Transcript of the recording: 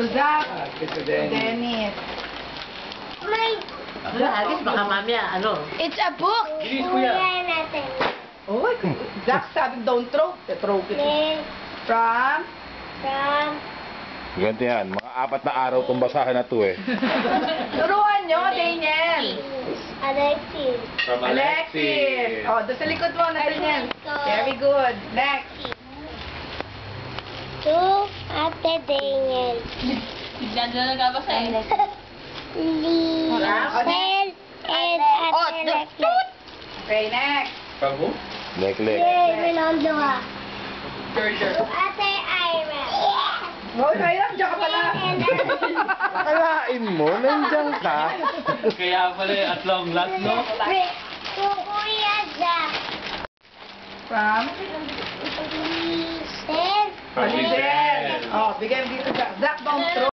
To Zach. Ito Dennis. Ano, Agis, baka mamaya, ano? It's a book. Bilis, kuya. natin. Oh, Zach sabi don't throw. Throw it. Then, From from, Ganito yan. Mga apat na araw itong basahan na to eh. Turuan nyo, Daniel. Alexis. From Alexis. Oh, doon sa likod mo, Nathaniel. Very good. Next. To Ate Daniel. Bigyan na nagkabasa eh. Lisel and Ate Leclerc. Okay, next. From who? Neglect. Yay, Ronaldo ah. To Ate Ira. Oh, Mayram, diyan ka pala. Akalain mo, nandiyan ka. Kaya pala at long last, no? Kuya Jack. From Lisel. From Oh, bigyan dito sa Zach, don't throw.